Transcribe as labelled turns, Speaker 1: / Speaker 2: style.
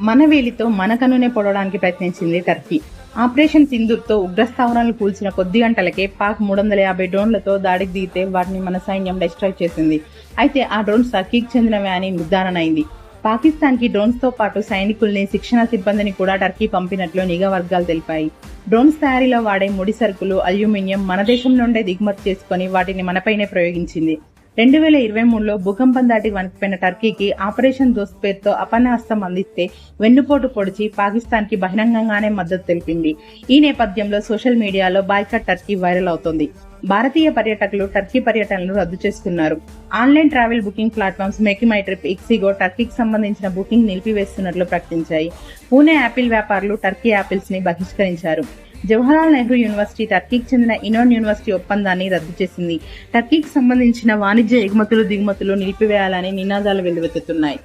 Speaker 1: మన వేలితో మన కనునే పొడవడానికి ప్రయత్నించింది టర్కీ. ఆపరేషన్ సింధూర్తో ఉగ్రస్థావరాలు కూల్చిన కొద్ది గంటలకే పాక్ మూడు వందల యాభై డ్రోన్లతో దాడికి దిగితే వాటిని మన సైన్యం డిస్ట్రాయ్ చేసింది. అయితే ఆ డ్రోన్స్ టర్కీకి చెందినవే అని నిర్ధారణ అయింది. పాకిస్తాన్కి డ్రోన్స్తో పాటు సైనికుల్ని శిక్షణ సిబ్బందిని కూడా టర్కీ పంపినట్లు నిఘా వర్గాలు తెలిపాయి. డ్రోన్స్ తయారీలో వాడే ముడి సరుకులు అల్యూమినియం మన దేశం నుండే దిగుమతి చేసుకుని వాటిని మనపైనే ప్రయోగించింది. రెండు వేల ఇరవై మూడులో భూకంపం దాటి వణికిపోయిన టర్కీకి ఆపరేషన్ దోస్త్ పేరుతో అపనాస్తం అందిస్తే వెన్నుపోటు పొడిచి పాకిస్తాన్కి బహిరంగంగానే మద్దతు తెలిపింది. ఈ నేపథ్యంలో సోషల్ మీడియాలో బాయ్కట్ టర్కీ వైరల్ అవుతోంది. భారతీయ పర్యాటకులు టర్కీ పర్యటనలు రద్దు చేసుకున్నారు. Online travel booking platforms MakeMyTrip ixigo టర్కీకి సంబంధించిన బుకింగ్ నిలిపివేస్తున్నట్లు ప్రకటించాయి. పూణే యాపిల్ వ్యాపారులు టర్కీ యాపిల్స్ని బహిష్కరించారు. జవహర్లాల్ నెహ్రూ యూనివర్సిటీ టర్కీకి చెందిన ఇనోన్ యూనివర్సిటీ ఒప్పందాన్ని రద్దు చేసింది. టర్కీకి సంబంధించిన వాణిజ్య ఎగుమతులు దిగుమతులు నిలిపివేయాలని నినాదాలు వెల్లువెత్తుతున్నాయి.